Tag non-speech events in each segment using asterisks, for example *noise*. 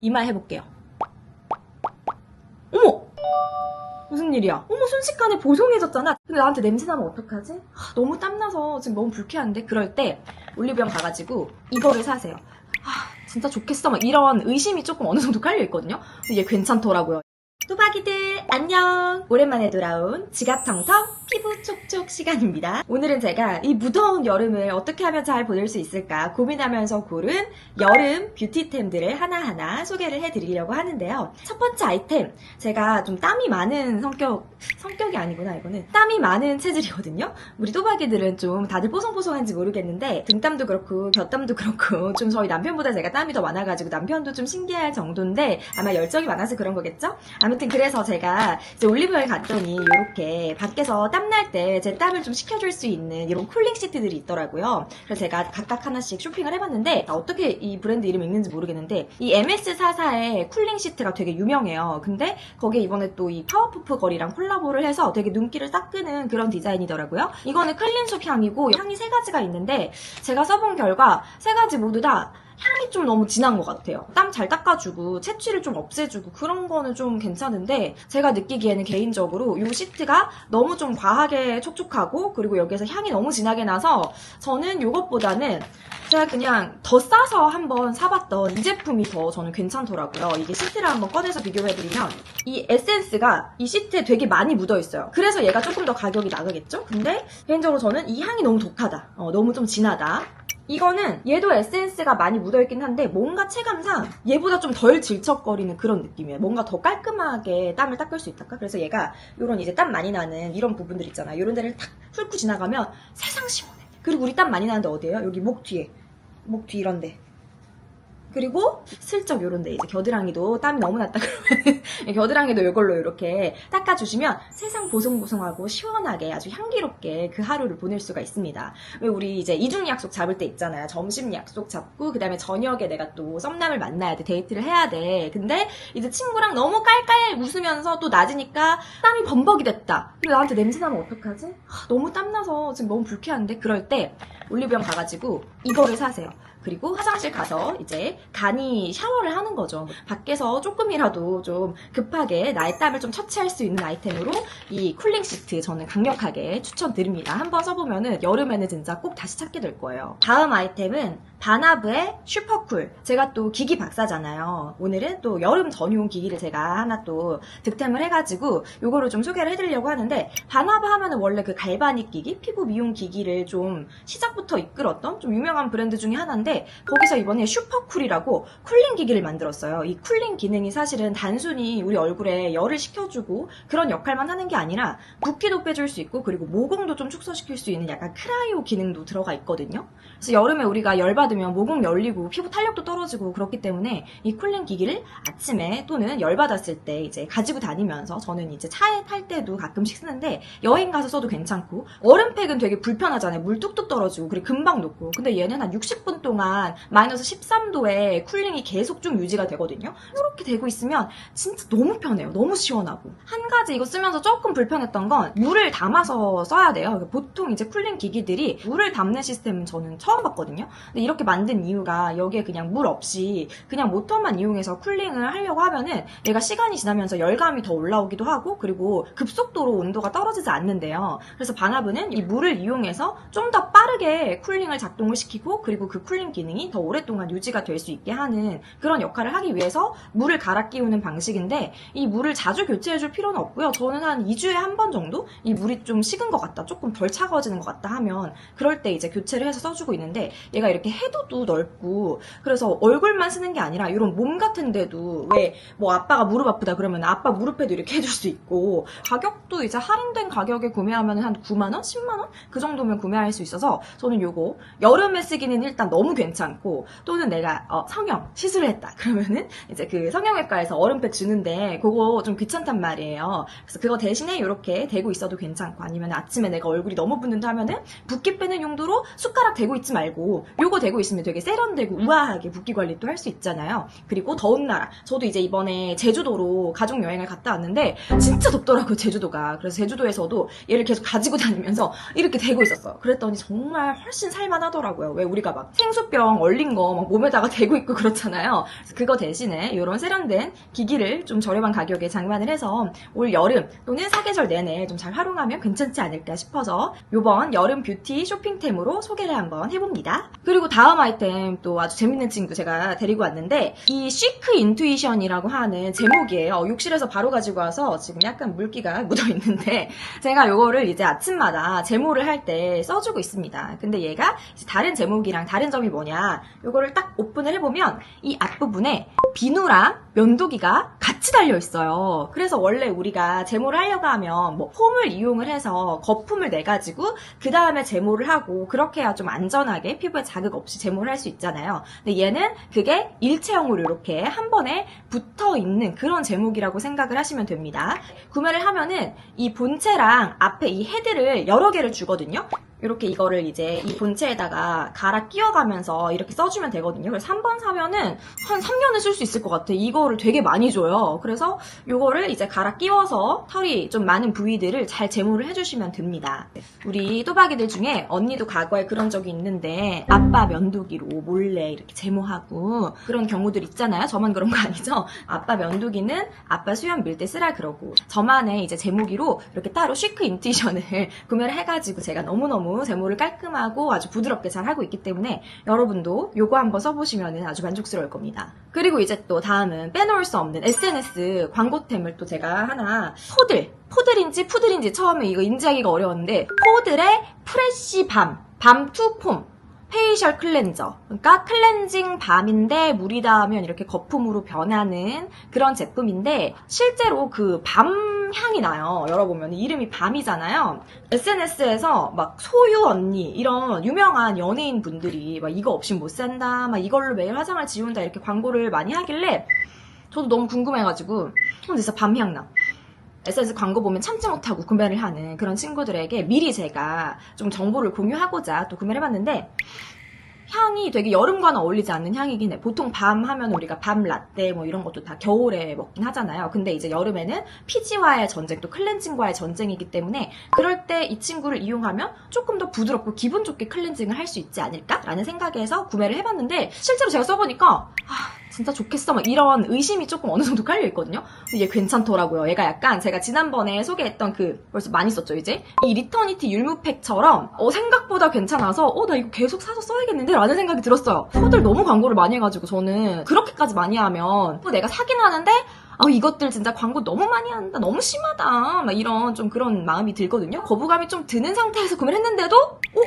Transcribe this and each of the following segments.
이말 해볼게요. 어머! 무슨 일이야? 어머, 순식간에 보송해졌잖아. 근데 나한테 냄새 나면 어떡하지? 하, 너무 땀나서 지금 너무 불쾌한데? 그럴 때 올리브영 가가지고 이거를 사세요. 아, 진짜 좋겠어. 막 이런 의심이 조금 어느 정도 깔려있거든요. 근데 얘 괜찮더라고요. 또박이들 안녕. 오랜만에 돌아온 지갑텅텅 피부 촉촉 시간입니다. 오늘은 제가 이 무더운 여름을 어떻게 하면 잘 보낼 수 있을까 고민하면서 고른 여름 뷰티템들을 하나하나 소개를 해드리려고 하는데요. 첫 번째 아이템 제가 좀 땀이 많은 성격 성격이 아니구나 이거는. 땀이 많은 체질이거든요. 우리 또박이들은 좀 다들 뽀송뽀송한지 모르겠는데 등땀도 그렇고 곁땀도 그렇고 좀 저희 남편보다 제가 땀이 더 많아가지고 남편도 좀 신기할 정도인데 아마 열정이 많아서 그런 거겠죠? 아 무튼 그래서 제가 이제 올리브영에 갔더니 이렇게 밖에서 땀날 때 제 땀을 좀 식혀줄 수 있는 이런 쿨링 시트들이 있더라고요. 그래서 제가 각각 하나씩 쇼핑을 해봤는데 나 어떻게 이 브랜드 이름 읽는지 모르겠는데 이 MS44의 쿨링 시트가 되게 유명해요. 근데 거기에 이번에 또 이 파워푸프 거리랑 콜라보를 해서 되게 눈길을 딱 끄는 그런 디자인이더라고요. 이거는 클린숙 향이고 향이 세 가지가 있는데 제가 써본 결과 세 가지 모두 다 향이 좀 너무 진한 것 같아요. 땀 잘 닦아주고 채취를 좀 없애주고 그런 거는 좀 괜찮은데 제가 느끼기에는 개인적으로 이 시트가 너무 좀 과하게 촉촉하고 그리고 여기에서 향이 너무 진하게 나서 저는 이것보다는 제가 그냥 더 싸서 한번 사봤던 이 제품이 더 저는 괜찮더라고요. 이게 시트를 한번 꺼내서 비교해드리면 이 에센스가 이 시트에 되게 많이 묻어있어요. 그래서 얘가 조금 더 가격이 나가겠죠? 근데 개인적으로 저는 이 향이 너무 독하다. 어, 너무 좀 진하다. 이거는 얘도 에센스가 많이 묻어있긴 한데 뭔가 체감상 얘보다 좀 덜 질척거리는 그런 느낌이에요. 뭔가 더 깔끔하게 땀을 닦을 수 있달까? 그래서 얘가 이런 이제 땀 많이 나는 이런 부분들 있잖아. 이런 데를 탁 훑고 지나가면 세상 시원해. 그리고 우리 땀 많이 나는데 어디예요? 여기 목 뒤에. 목 뒤 이런데. 그리고 슬쩍 요런데 이제 겨드랑이도 땀이 너무 났다 그러면 *laughs* 겨드랑이도 이걸로 이렇게 닦아주시면 세상 보송보송하고 시원하게 아주 향기롭게 그 하루를 보낼 수가 있습니다. 왜 우리 이제 이중 약속 잡을 때 있잖아요. 점심 약속 잡고 그 다음에 저녁에 내가 또 썸남을 만나야 돼 데이트를 해야 돼. 근데 이제 친구랑 너무 깔깔 웃으면서 또 낮으니까 땀이 범벅이 됐다. 근데 나한테 냄새 나면 어떡하지? 하, 너무 땀나서 지금 너무 불쾌한데 그럴 때 올리브영 가가지고 이거를 사세요. 그리고 화장실 가서 이제 간이 샤워를 하는 거죠. 밖에서 조금이라도 좀 급하게 나의 땀을 좀 처치할 수 있는 아이템으로 이 쿨링 시트 저는 강력하게 추천드립니다. 한번 써보면은 여름에는 진짜 꼭 다시 찾게 될 거예요. 다음 아이템은 바나브의 슈퍼쿨. 제가 또 기기 박사잖아요. 오늘은 또 여름 전용 기기를 제가 하나 또 득템을 해가지고 요거를 좀 소개를 해드리려고 하는데 바나브 하면은 원래 그 갈바닉 기기, 피부 미용 기기를 좀 시작부터 이끌었던 좀 유명한 브랜드 중에 하나인데 거기서 이번에 슈퍼쿨이라고 쿨링 기기를 만들었어요. 이 쿨링 기능이 사실은 단순히 우리 얼굴에 열을 식혀주고 그런 역할만 하는 게 아니라 붓기도 빼줄 수 있고 그리고 모공도 좀 축소시킬 수 있는 약간 크라이오 기능도 들어가 있거든요. 그래서 여름에 우리가 열 받으면 모공 열리고 피부 탄력도 떨어지고 그렇기 때문에 이 쿨링 기기를 아침에 또는 열 받았을 때 이제 가지고 다니면서 저는 이제 차에 탈 때도 가끔씩 쓰는데 여행 가서 써도 괜찮고 얼음팩은 되게 불편하잖아요. 물 뚝뚝 떨어지고 그리고 금방 녹고 근데 얘는 한 60분 동안 마이너스 13도에 쿨링이 계속 좀 유지가 되거든요. 이렇게 되고 있으면 진짜 너무 편해요. 너무 시원하고 한 가지 이거 쓰면서 조금 불편했던 건 물을 담아서 써야 돼요. 보통 이제 쿨링 기기들이 물을 담는 시스템은 저는 처음 봤거든요. 근데 이렇게 만든 이유가 여기에 그냥 물 없이 그냥 모터만 이용해서 쿨링을 하려고 하면은 얘가 시간이 지나면서 열감이 더 올라오기도 하고 그리고 급속도로 온도가 떨어지지 않는데요. 그래서 바나브는 이 물을 이용해서 좀 더 빠르게 쿨링을 작동을 시키고 그리고 그 쿨링 기능이 더 오랫동안 유지가 될 수 있게 하는 그런 역할을 하기 위해서 물을 갈아 끼우는 방식인데 이 물을 자주 교체해 줄 필요는 없고요. 저는 한 2주에 한 번 정도 이 물이 좀 식은 것 같다, 조금 덜 차가워지는 것 같다 하면 그럴 때 이제 교체를 해서 써주고 있는데 얘가 이렇게 해도도 넓고 그래서 얼굴만 쓰는 게 아니라 이런 몸 같은 데도 왜 뭐 아빠가 무릎 아프다 그러면 아빠 무릎에도 이렇게 해줄 수 있고 가격도 이제 할인된 가격에 구매하면 한 9만 원? 10만 원? 그 정도면 구매할 수 있어서 저는 요거 여름에 쓰기는 일단 너무 괜찮고 또는 내가 어, 성형 시술을 했다. *laughs* 그러면은 이제 그 성형외과에서 얼음팩 주는데 그거 좀 귀찮단 말이에요. 그래서 그거 대신에 이렇게 대고 있어도 괜찮고 아니면 아침에 내가 얼굴이 너무 붓는다 하면은 붓기 빼는 용도로 숟가락 대고 있지 말고 요거 대고 있으면 되게 세련되고 우아하게 붓기 관리 또할수 있잖아요. 그리고 더운 나라. 저도 이제 이번에 제주도로 가족 여행을 갔다 왔는데 진짜 덥더라고요 제주도가. 그래서 제주도에서도 얘를 계속 가지고 다니면서 이렇게 대고 있었어요. 그랬더니 정말 훨씬 살만하더라고요. 왜 우리가 막 생수 공주병 얼린 거 막 몸에다가 *laughs* 대고 있고 그렇잖아요. 그거 대신에 이런 세련된 기기를 좀 저렴한 가격에 장만을 해서 올 여름 또는 사계절 내내 좀 잘 활용하면 괜찮지 않을까 싶어서 이번 여름 뷰티 쇼핑템으로 소개를 한번 해봅니다. 그리고 다음 아이템 또 아주 재밌는 친구 제가 데리고 왔는데 이 시크 인투이션이라고 하는 제목이에요. 욕실에서 바로 가지고 와서 지금 약간 물기가 *laughs* 묻어 있는데 제가 이거를 이제 아침마다 제모를 할 때 써주고 있습니다. 근데 얘가 다른 제목이랑 다른 점이 뭐냐 이거를 딱 오픈을 해보면 이 앞부분에 비누랑 면도기가 같이 달려 있어요. 그래서 원래 우리가 제모를 하려고 하면 뭐 폼을 이용을 해서 거품을 내 가지고 그 다음에 제모를 하고 그렇게 해야 좀 안전하게 피부에 자극 없이 제모를 할 수 있잖아요. 근데 얘는 그게 일체형으로 이렇게 한 번에 붙어 있는 그런 제목이라고 생각을 하시면 됩니다. 구매를 하면은 이 본체랑 앞에 이 헤드를 여러 개를 주거든요. 이렇게 이거를 이제 이 본체에다가 갈아 끼워가면서 이렇게 써주면 되거든요. 그래서 한번 사면은 한 3년을 쓸 수 있을 것 같아. 이거를 되게 많이 줘요. 그래서 이거를 이제 갈아 끼워서 털이 좀 많은 부위들을 잘 제모를 해주시면 됩니다. 우리 또박이들 중에 언니도 과거에 그런 적이 있는데 아빠 면도기로 몰래 이렇게 제모하고 그런 경우들 있잖아요. 저만 그런 거 아니죠? 아빠 면도기는 아빠 수염 밀 때 쓰라 그러고 저만의 이제 제모기로 이렇게 따로 쉬크 인티션을 *laughs* 구매를 해가지고 제가 너무너무 제모를 깔끔하고 아주 부드럽게 잘 하고 있기 때문에 여러분도 요거 한번 써보시면 아주 만족스러울 겁니다. 그리고 이제 또 다음은 빼놓을 수 없는 SNS 광고템을 또 제가 하나 포들 포들인지 푸들인지 처음에 이거 인지하기가 어려웠는데 포들의 프레쉬 밤 밤투폼 페이셜 클렌저. 그러니까 클렌징 밤인데 물이 닿으면 이렇게 거품으로 변하는 그런 제품인데 실제로 그 밤 향이 나요. 열어보면 이름이 밤이잖아요. SNS에서 막 소유 언니 이런 유명한 연예인 분들이 막 이거 없이 못 산다, 막 이걸로 매일 화장을 지운다 이렇게 광고를 많이 하길래 저도 너무 궁금해가지고 어, 진짜 밤향 나. SNS 광고 보면 참지 못하고 구매를 하는 그런 친구들에게 미리 제가 좀 정보를 공유하고자 또 구매를 해봤는데 향이 되게 여름과는 어울리지 않는 향이긴 해. 보통 밤 하면 우리가 밤 라떼 뭐 이런 것도 다 겨울에 먹긴 하잖아요. 근데 이제 여름에는 피지와의 전쟁 또 클렌징과의 전쟁이기 때문에 그럴 때 이 친구를 이용하면 조금 더 부드럽고 기분 좋게 클렌징을 할 수 있지 않을까라는 생각에서 구매를 해봤는데 실제로 제가 써보니까 아, 진짜 좋겠어 막 이런 의심이 조금 어느 정도 깔려 있거든요. 근데 얘 괜찮더라고요. 얘가 약간 제가 지난번에 소개했던 그 벌써 많이 썼죠 이제 이 리터니티 율무팩처럼 어, 생각보다 괜찮아서 어 나 이거 계속 사서 써야겠는데 라는 생각이 들었어요. 소들 너무 광고를 많이 해가지고 저는 그렇게까지 많이 하면 또 내가 사긴 하는데 아, 이것들 진짜 광고 너무 많이 한다. 너무 심하다. 막 이런 좀 그런 마음이 들거든요. 거부감이 좀 드는 상태에서 구매를 했는데도, 어?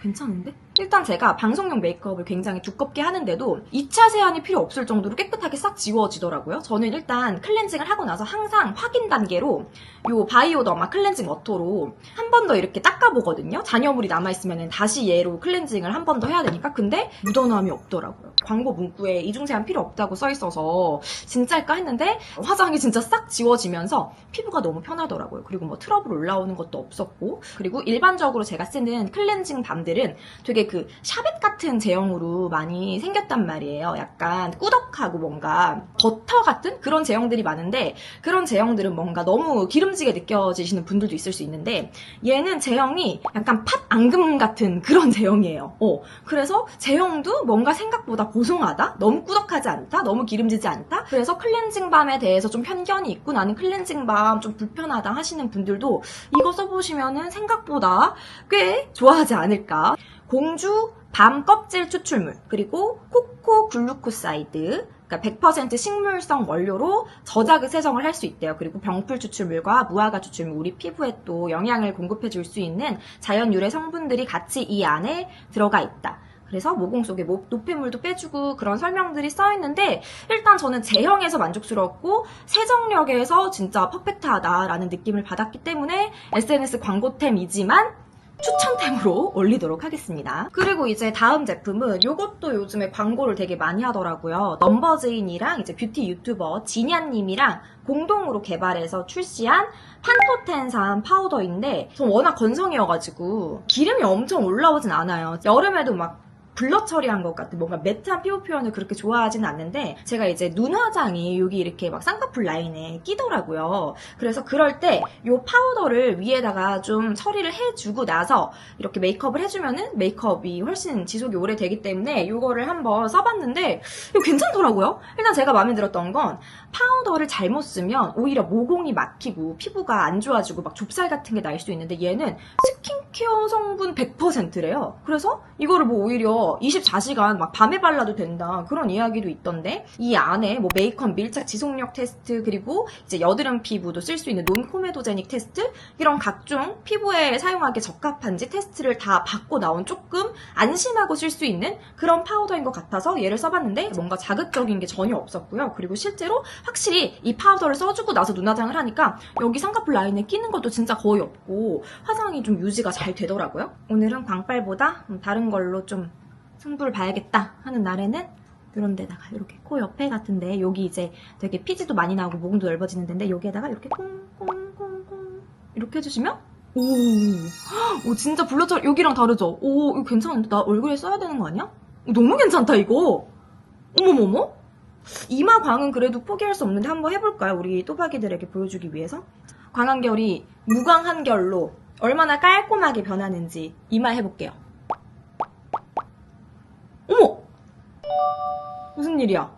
괜찮은데? 일단 제가 방송용 메이크업을 굉장히 두껍게 하는데도 2차 세안이 필요 없을 정도로 깨끗하게 싹 지워지더라고요. 저는 일단 클렌징을 하고 나서 항상 확인 단계로 요 바이오더마 클렌징 워터로 한 번 더 이렇게 닦아보거든요. 잔여물이 남아있으면 다시 얘로 클렌징을 한 번 더 해야 되니까. 근데 묻어남이 없더라고요. 광고 문구에 이중세안 필요 없다고 써있어서 진짜일까 했는데 화장이 진짜 싹 지워지면서 피부가 너무 편하더라고요. 그리고 뭐 트러블 올라오는 것도 없었고 그리고 일반적으로 제가 쓰는 클렌징 밤들은 되게 그 샤벳 같은 제형으로 많이 생겼단 말이에요. 약간 꾸덕하고 뭔가 버터 같은 그런 제형들이 많은데 그런 제형들은 뭔가 너무 기름지게 느껴지시는 분들도 있을 수 있는데 얘는 제형이 약간 팥 앙금 같은 그런 *laughs* 제형이에요. 어, 그래서 제형도 뭔가 생각보다 보송하다? 너무 꾸덕하지 않다? 너무 기름지지 않다? 그래서 클렌징 밤에 대해서 좀 편견이 있고 나는 클렌징 밤 좀 불편하다 하시는 분들도 이거 써보시면은 생각보다 꽤 좋아하지 않을까. 공주 밤 껍질 추출물 그리고 코코 글루코사이드 그러니까 100% 식물성 원료로 저자극 세정을 할 수 있대요. 그리고 병풀 추출물과 무화과 추출물 우리 피부에 또 영양을 공급해 줄 수 있는 자연 유래 성분들이 같이 이 안에 들어가 있다. 그래서 모공 속에 모- 노폐물도 빼주고 그런 설명들이 써 있는데 일단 저는 제형에서 만족스러웠고 세정력에서 진짜 퍼펙트하다라는 느낌을 받았기 때문에 SNS 광고템이지만 추천템으로 올리도록 하겠습니다. 그리고 이제 다음 제품은 이것도 요즘에 광고를 되게 많이 하더라고요. 넘버즈인이랑 이제 뷰티 유튜버 진야님이랑 공동으로 개발해서 출시한 판토텐산 파우더인데 전 워낙 건성이어가지고 기름이 엄청 올라오진 않아요. 여름에도 막 블러 처리한 것 같은 뭔가 매트한 피부 표현을 그렇게 좋아하지는 않는데 제가 이제 눈 화장이 여기 이렇게 막 쌍꺼풀 라인에 끼더라고요. 그래서 그럴 때 이 파우더를 위에다가 좀 처리를 해주고 나서 이렇게 메이크업을 해주면은 메이크업이 훨씬 지속이 오래 되기 때문에 이거를 한번 써봤는데 이거 괜찮더라고요. 일단 제가 마음에 들었던 건 파우더를 잘못 쓰면 오히려 모공이 막히고 피부가 안 좋아지고 막 좁쌀 같은 게 날수 있는데 얘는 스킨케어 성분 100%래요. 그래서 이거를 뭐 오히려 24시간 막 밤에 발라도 된다 그런 이야기도 있던데 이 안에 뭐 메이크업 밀착 지속력 테스트 그리고 이제 여드름 피부도 쓸 수 있는 논코메도제닉 테스트 이런 각종 피부에 사용하기 적합한지 테스트를 다 받고 나온 조금 안심하고 쓸 수 있는 그런 파우더인 것 같아서 얘를 써봤는데 뭔가 자극적인 게 전혀 없었고요. 그리고 실제로 확실히 이 파우더를 써주고 나서 눈화장을 하니까 여기 쌍꺼풀 라인에 끼는 것도 진짜 거의 없고 화장이 좀 유지가 잘 되더라고요. 오늘은 광빨보다 음, 다른 걸로 좀 승부를 봐야겠다 하는 날에는 이런 데다가 이렇게 코 옆에 같은데 여기 이제 되게 피지도 많이 나오고 모공도 넓어지는 데인데 여기에다가 이렇게 콩콩콩콩 이렇게 해주시면 오, 오 진짜 블러처 여기랑 다르죠? 오 이거 괜찮은데 나 얼굴에 써야 되는 거 아니야? 너무 괜찮다 이거 어머머머 이마 광은 그래도 포기할 수 없는데 한번 해볼까요? 우리 또박이들에게 보여주기 위해서 광한결이 무광한결로 얼마나 깔끔하게 변하는지 이마 해볼게요 무슨 일이야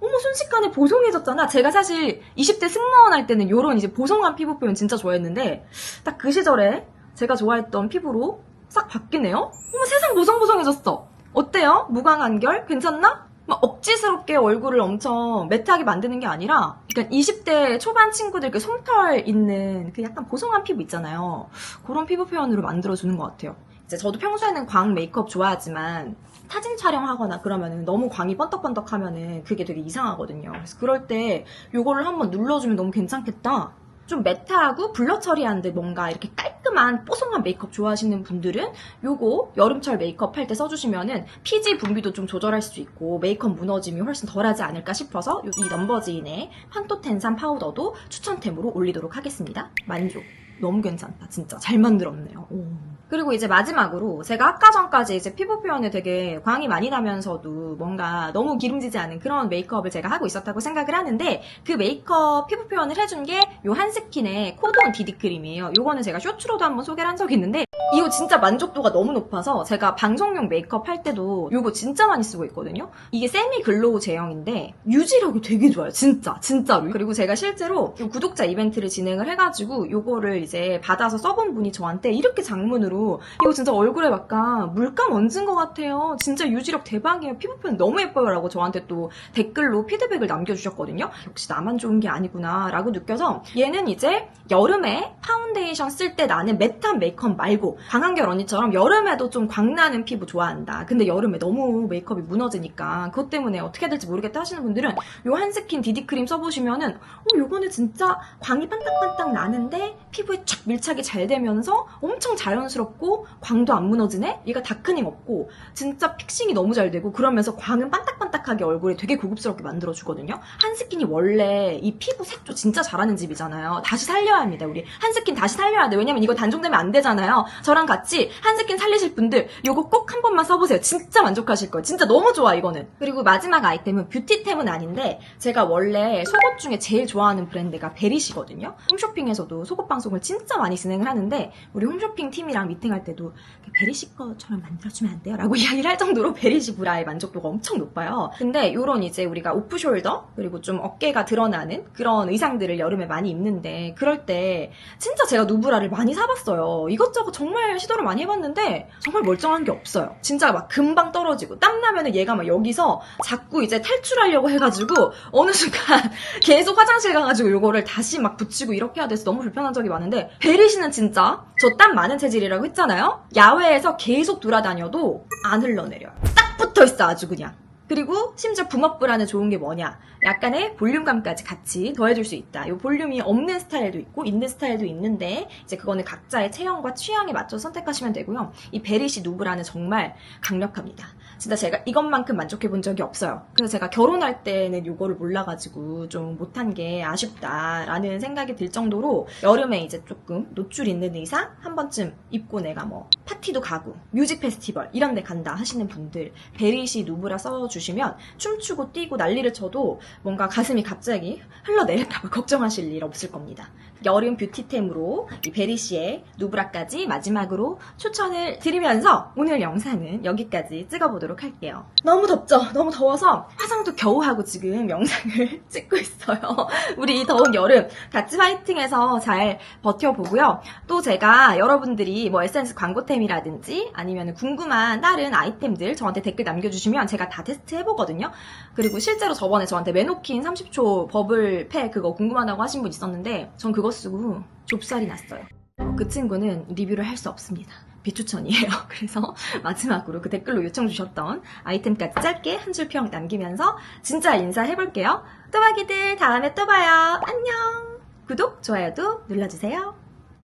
어머 순식간에 보송해졌잖아 제가 사실 20대 승무원 할 때는 요런 이제 보송한 피부 표현 진짜 좋아했는데 딱 그 시절에 제가 좋아했던 피부로 싹 바뀌네요 어머 세상 보송보송해졌어 어때요? 무광한결? 괜찮나? 막 억지스럽게 얼굴을 엄청 매트하게 만드는 게 아니라 그러니까 20대 초반 친구들 그 솜털 있는 그 약간 보송한 피부 있잖아요. 그런 피부 표현으로 만들어주는 것 같아요. 이제 저도 평소에는 광 메이크업 좋아하지만 사진 촬영하거나 그러면은 너무 광이 번떡번떡 하면은 그게 되게 이상하거든요. 그래서 그럴 때 요거를 한번 눌러주면 너무 괜찮겠다. 좀 매트하고 블러 처리하는데 뭔가 이렇게 깔끔한 뽀송한 메이크업 좋아하시는 분들은 요거 여름철 메이크업 할 때 써주시면은 피지 분비도 좀 조절할 수 있고 메이크업 무너짐이 훨씬 덜하지 않을까 싶어서 이 넘버지인의 판토텐산 파우더도 추천템으로 올리도록 하겠습니다. 만족. 너무 괜찮다. 진짜 잘 만들었네요. 오. 그리고 이제 마지막으로 제가 아까 전까지 이제 피부 표현에 되게 광이 많이 나면서도 뭔가 너무 기름지지 않은 그런 메이크업을 제가 하고 있었다고 생각을 하는데 그 메이크업 피부 표현을 해준 게 요 한스킨의 코돈 디디 크림이에요. 요거는 제가 쇼츠로도 한번 소개를 한 적이 있는데 이거 진짜 만족도가 너무 높아서 제가 방송용 메이크업 할 때도 요거 진짜 많이 쓰고 있거든요. 이게 세미 글로우 제형인데 유지력이 되게 좋아요. 진짜 진짜로. 그리고 제가 실제로 요 구독자 이벤트를 진행을 해가지고 요거를 이제 받아서 써본 분이 저한테 이렇게 장문으로 이거 진짜 얼굴에 약간 물감 얹은 것 같아요. 진짜 유지력 대박이에요. 피부 표현 너무 예뻐요 라고 저한테 또 댓글로 피드백을 남겨주셨거든요. 역시 나만 좋은 게 아니구나 라고 느껴서 얘는 이제 여름에 파운데이션 쓸 때 나는 매트한 메이크업 말고 강한결 언니처럼 여름에도 좀 광나는 피부 좋아한다. 근데 여름에 너무 메이크업이 무너지니까 그것 때문에 어떻게 해야 될지 모르겠다 하시는 분들은 요 한스킨 디디크림 써보시면은 어 요거는 진짜 광이 반딱반딱 나는데 피부에 촥 밀착이 잘 되면서 엄청 자연스럽고 광도 안 무너지네? 얘가 다크닝 없고 진짜 픽싱이 너무 잘 되고 그러면서 광은 반딱반딱하게 얼굴에 되게 고급스럽게 만들어주거든요. 한스킨이 원래 이 피부 색조 진짜 잘하는 집이잖아요. 다시 살려야 합니다. 우리 한스킨 다시 살려야 돼. 왜냐면 이거 단종되면 안 되잖아요. 저랑 같이 한스킨 살리실 분들 요거 꼭 한 번만 써보세요. 진짜 만족하실 거예요. 진짜 너무 좋아 이거는. 그리고 마지막 아이템은 뷰티템은 아닌데 제가 원래 속옷 중에 제일 좋아하는 브랜드가 베리시거든요. 홈쇼핑에서도 속옷 방송을 진짜 많이 진행을 하는데 우리 홈쇼핑 팀이랑 미팅할 때도 베리시 거처럼 만들어주면 안 돼요? 라고 *laughs* 이야기를 할 정도로 베리시 브라의 만족도가 엄청 높아요. 근데 요런 이제 우리가 오프숄더 그리고 좀 어깨가 드러나는 그런 의상들을 여름에 많이 입는데 그럴 때 진짜 제가 누브라를 많이 사봤어요. 이것저것 정말 시도를 많이 해봤는데 정말 멀쩡한 게 없어요. 진짜 막 금방 떨어지고 땀나면은 얘가 막 여기서 자꾸 이제 탈출하려고 해가지고 어느 순간 *laughs* 계속 화장실 가가지고 요거를 다시 막 붙이고 이렇게 해야 돼서 너무 불편한 적이 많은데 베리시는 진짜 저 땀 많은 체질이라고 했잖아요. 야외에서 계속 돌아다녀도 안 흘러내려요. 딱 붙어 있어 아주 그냥. 그리고 심지어 붕어브라는 좋은 게 뭐냐? 약간의 볼륨감까지 같이 더해줄 수 있다. 이 볼륨이 없는 스타일도 있고 있는 스타일도 있는데 이제 그거는 각자의 체형과 취향에 맞춰 선택하시면 되고요. 이 베리시 누브라는 정말 강력합니다. 진짜 제가 이것만큼 만족해 본 적이 없어요. 그래서 제가 결혼할 때는 이거를 몰라가지고 좀 못한 게 아쉽다라는 생각이 들 정도로 여름에 이제 조금 노출 있는 의상 한 번쯤 입고 내가 뭐 파티도 가고 뮤직 페스티벌 이런 데 간다 하시는 분들 베리시 누브라 써주 시면 춤추고 뛰고 난리를 쳐도 뭔가 가슴이 갑자기 흘러내릴까봐 *laughs* 걱정하실 일 없을 겁니다. 여름 뷰티템으로 이 베리시의 누브라까지 마지막으로 추천을 드리면서 오늘 영상은 여기까지 찍어보도록 할게요. 너무 덥죠? 너무 더워서 화장도 겨우 하고 지금 영상을 *laughs* 찍고 있어요. 우리 이 더운 여름 같이 화이팅해서 잘 버텨보고요. 또 제가 여러분들이 뭐 에센스 광고템이라든지 아니면 궁금한 다른 아이템들 저한테 댓글 남겨주시면 제가 다 테스트 해보거든요. 그리고 실제로 저번에 저한테 메노킨 30초 버블 팩 그거 궁금하다고 하신 분 있었는데 전 그거 쓰고 좁쌀이 났어요. 어, 그 친구는 리뷰를 할 수 없습니다. 비추천이에요. *laughs* 그래서 마지막으로 그 댓글로 요청 주셨던 아이템까지 짧게 한 줄 평 남기면서 진짜 인사해볼게요. 또박이들 다음에 또 봐요. 안녕! 구독, 좋아요도 눌러주세요.